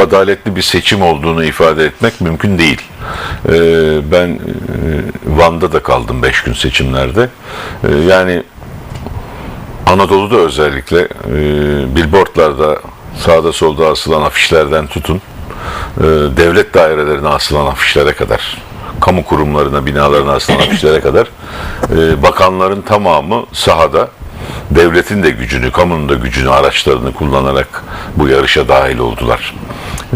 adaletli bir seçim olduğunu ifade etmek mümkün değil. Ee, ben e, Van'da da kaldım 5 gün seçimlerde. Ee, yani Anadolu'da özellikle e, billboardlarda sağda solda asılan afişlerden tutun e, devlet dairelerine asılan afişlere kadar kamu kurumlarına, binalarına asılan afişlere kadar bakanların tamamı sahada devletin de gücünü, kamunun da gücünü, araçlarını kullanarak bu yarışa dahil oldular.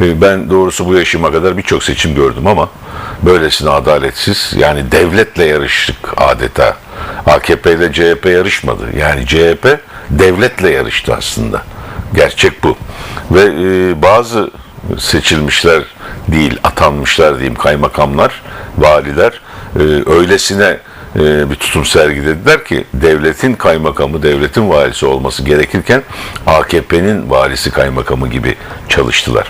E, ben doğrusu bu yaşıma kadar birçok seçim gördüm ama böylesine adaletsiz, yani devletle yarıştık adeta. AKP ile CHP yarışmadı. Yani CHP devletle yarıştı aslında. Gerçek bu. Ve e, bazı seçilmişler değil, atanmışlar diyeyim kaymakamlar, valiler e, öylesine e, bir tutum sergilediler ki devletin kaymakamı, devletin valisi olması gerekirken AKP'nin valisi kaymakamı gibi çalıştılar.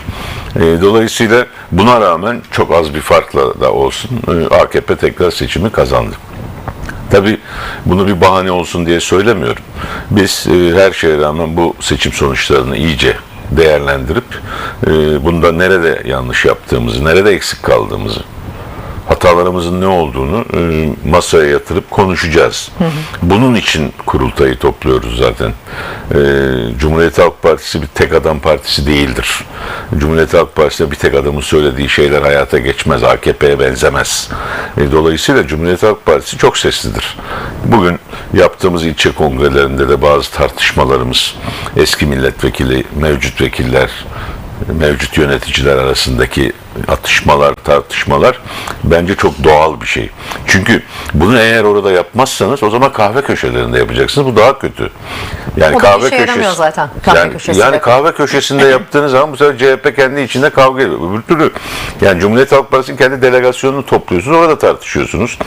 E, dolayısıyla buna rağmen çok az bir farkla da olsun e, AKP tekrar seçimi kazandı. Tabii bunu bir bahane olsun diye söylemiyorum. Biz her şeye rağmen bu seçim sonuçlarını iyice değerlendirip e, bunda nerede yanlış yaptığımızı, nerede eksik kaldığımızı, hatalarımızın ne olduğunu e, masaya yatırıp konuşacağız. Bunun için kurultayı topluyoruz zaten. E, Cumhuriyet Halk Partisi bir tek adam partisi değildir. Cumhuriyet Halk Partisi'nde bir tek adamın söylediği şeyler hayata geçmez, AKP'ye benzemez. E, dolayısıyla Cumhuriyet Halk Partisi çok seslidir. Bugün yaptığımız ilçe kongrelerinde de bazı tartışmalarımız, eski milletvekili, mevcut vekiller, mevcut yöneticiler arasındaki atışmalar, tartışmalar bence çok doğal bir şey. Çünkü bunu eğer orada yapmazsanız o zaman kahve köşelerinde yapacaksınız. Bu daha kötü. Yani O işe yaramıyor zaten, kahve yani, köşesinde. yani kahve köşesinde yaptığınız zaman bu sefer CHP kendi içinde kavga ediyor. Öbür türlü yani Cumhuriyet Halk Partisi'nin kendi delegasyonunu topluyorsunuz. Orada tartışıyorsunuz.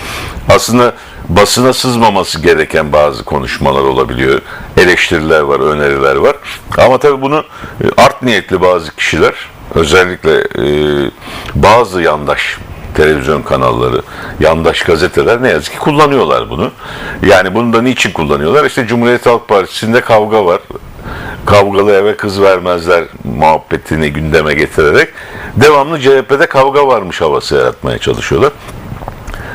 Aslında basına sızmaması gereken bazı konuşmalar olabiliyor. Eleştiriler var, öneriler var. Ama tabii bunu e, art niyetli bazı kişiler özellikle e, bazı yandaş televizyon kanalları, yandaş gazeteler ne yazık ki kullanıyorlar bunu. Yani bunu da niçin kullanıyorlar? İşte Cumhuriyet Halk Partisi'nde kavga var. Kavgalı eve kız vermezler muhabbetini gündeme getirerek devamlı CHP'de kavga varmış havası yaratmaya çalışıyorlar.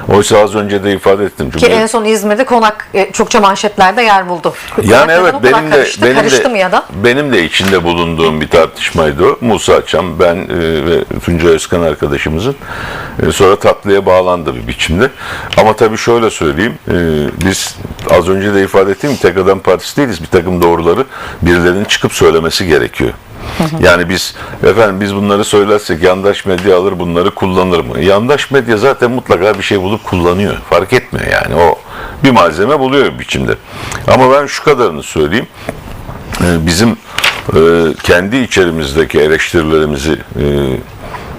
Oysa az önce de ifade ettim. Ki Cumhuriyet- en son İzmir'de konak e, çokça manşetlerde yer buldu. Yani evet benim de karıştı, benim karıştı de ya da? benim de içinde bulunduğum bir tartışmaydı o. Musa Çam, ben e, ve Tunca Özkan arkadaşımızın e, sonra tatlıya bağlandı bir biçimde. Ama tabii şöyle söyleyeyim. e, biz az önce de ifade ettiğim tek adam partisi değiliz. Bir takım doğruları birilerinin çıkıp söylemesi gerekiyor. Yani biz efendim biz bunları söylersek yandaş medya alır bunları kullanır mı? Yandaş medya zaten mutlaka bir şey bulup kullanıyor. Fark etmiyor yani o bir malzeme buluyor bir biçimde. Ama ben şu kadarını söyleyeyim. Ee, Bizim e, kendi içerimizdeki eleştirilerimizi e,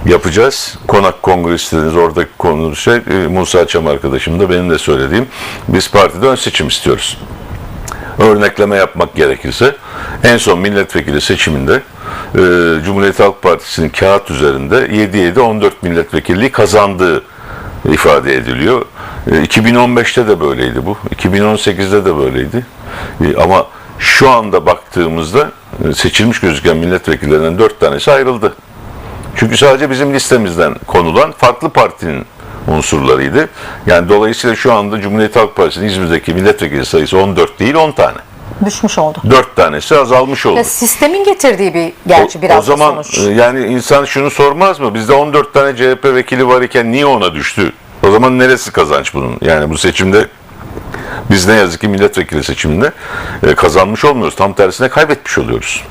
yapacağız. Konak kongresleriniz oradaki konu şey e, Musa Çam arkadaşım da benim de söylediğim biz partide ön seçim istiyoruz örnekleme yapmak gerekirse en son milletvekili seçiminde e, Cumhuriyet Halk Partisi'nin kağıt üzerinde 7-7-14 milletvekilliği kazandığı ifade ediliyor. E, 2015'te de böyleydi bu. 2018'de de böyleydi. E, ama şu anda baktığımızda e, seçilmiş gözüken milletvekillerinden 4 tanesi ayrıldı. Çünkü sadece bizim listemizden konulan farklı partinin unsurlarıydı. Yani dolayısıyla şu anda Cumhuriyet Halk Partisi'nin İzmir'deki milletvekili sayısı 14 değil 10 tane. Düşmüş oldu. 4 tanesi azalmış oldu. Ya sistemin getirdiği bir gerçi O- biraz o zaman sonuç. e, yani insan şunu sormaz mı? Bizde 14 tane CHP vekili var iken niye ona düştü? O zaman neresi kazanç bunun? Yani bu seçimde biz ne yazık ki milletvekili seçiminde e, kazanmış olmuyoruz. Tam tersine kaybetmiş oluyoruz.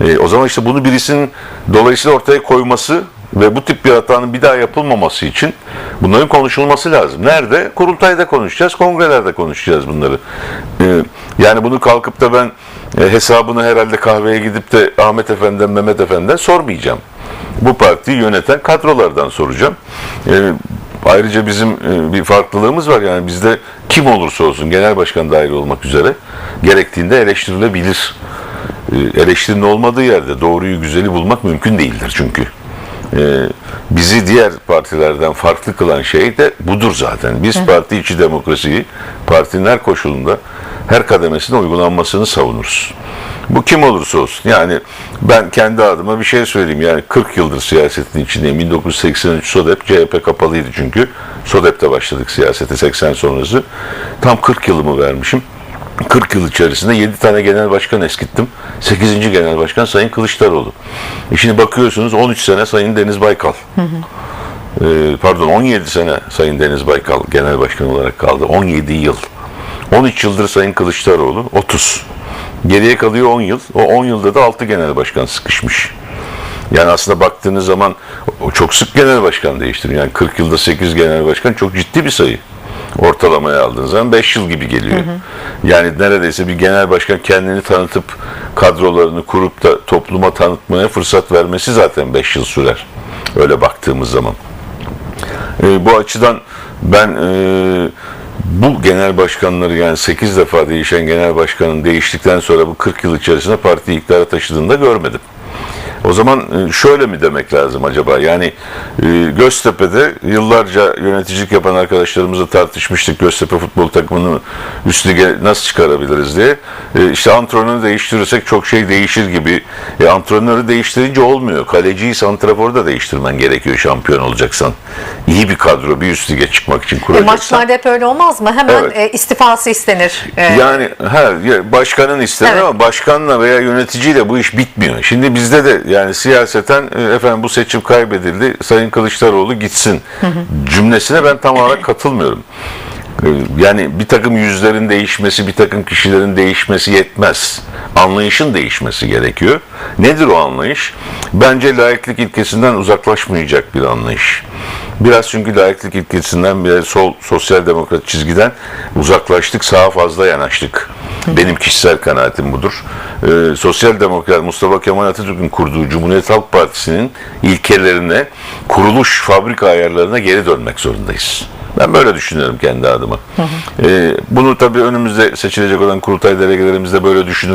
E, o zaman işte bunu birisinin dolayısıyla ortaya koyması ve bu tip bir hatanın bir daha yapılmaması için bunların konuşulması lazım. Nerede? Kurultayda konuşacağız, kongrelerde konuşacağız bunları. E, yani bunu kalkıp da ben e, hesabını herhalde kahveye gidip de Ahmet Efendi'den, Mehmet Efendi'den sormayacağım. Bu partiyi yöneten kadrolardan soracağım. E, Ayrıca bizim e, bir farklılığımız var yani bizde kim olursa olsun genel başkan dahil olmak üzere gerektiğinde eleştirilebilir. E, Eleştirinin olmadığı yerde doğruyu güzeli bulmak mümkün değildir çünkü. E, Bizi diğer partilerden farklı kılan şey de budur zaten. Biz parti içi demokrasiyi partinin her koşulunda her kademesinde uygulanmasını savunuruz. Bu kim olursa olsun. Yani ben kendi adıma bir şey söyleyeyim. Yani 40 yıldır siyasetin içindeyim. 1983 SODEP, CHP kapalıydı çünkü. SODEP'te başladık siyasete 80 sonrası. Tam 40 yılımı vermişim. 40 yıl içerisinde 7 tane genel başkan eskittim. 8. genel başkan Sayın Kılıçdaroğlu. E şimdi bakıyorsunuz 13 sene Sayın Deniz Baykal. Ee, pardon 17 sene Sayın Deniz Baykal genel başkan olarak kaldı. 17 yıl. 13 yıldır Sayın Kılıçdaroğlu 30. Geriye kalıyor 10 yıl. O 10 yılda da 6 genel başkan sıkışmış. Yani aslında baktığınız zaman o çok sık genel başkan değiştiriyor. Yani 40 yılda 8 genel başkan çok ciddi bir sayı. Ortalamaya aldığınız zaman 5 yıl gibi geliyor. Yani neredeyse bir genel başkan kendini tanıtıp kadrolarını kurup da topluma tanıtmaya fırsat vermesi zaten 5 yıl sürer. Öyle baktığımız zaman. E, bu açıdan ben e, bu genel başkanları yani 8 defa değişen genel başkanın değiştikten sonra bu 40 yıl içerisinde partiyi iktidara taşıdığını da görmedim. O zaman e, şöyle mi demek lazım acaba? Yani e, Göztepe'de yıllarca yöneticilik yapan arkadaşlarımızla tartışmıştık. Göztepe futbol takımını üst lige nasıl çıkarabiliriz diye. E, İşte antrenörü değiştirirsek çok şey değişir gibi. E, antrenörü değiştirince olmuyor. Kaleciyi, santraforu da değiştirmen gerekiyor şampiyon olacaksan. İyi bir kadro bir üst lige çıkmak için E, kuracaksan. maçlarda hep öyle olmaz mı? Hemen Evet. e, istifası istenir. E, Yani her ya başkanın ister Evet. ama başkanla veya yöneticiyle bu iş bitmiyor. Şimdi bizde de yani siyaseten e, efendim bu seçim kaybedildi. Sayın Kılıçdaroğlu gitsin cümlesine ben tam olarak katılmıyorum. E, Yani bir takım yüzlerin değişmesi, bir takım kişilerin değişmesi yetmez. Anlayışın değişmesi gerekiyor. Nedir o anlayış? Bence laiklik ilkesinden uzaklaşmayacak bir anlayış. Biraz çünkü laiklik ilkesinden bir sol sosyal demokrat çizgiden uzaklaştık, sağa fazla yanaştık. Benim kişisel kanaatim budur. Ee, sosyal demokrat Mustafa Kemal Atatürk'ün kurduğu Cumhuriyet Halk Partisi'nin ilkelerine, kuruluş fabrika ayarlarına geri dönmek zorundayız. Ben böyle düşünüyorum kendi adıma. Ee, bunu tabii önümüzde seçilecek olan kurultay delegelerimizde böyle düşünür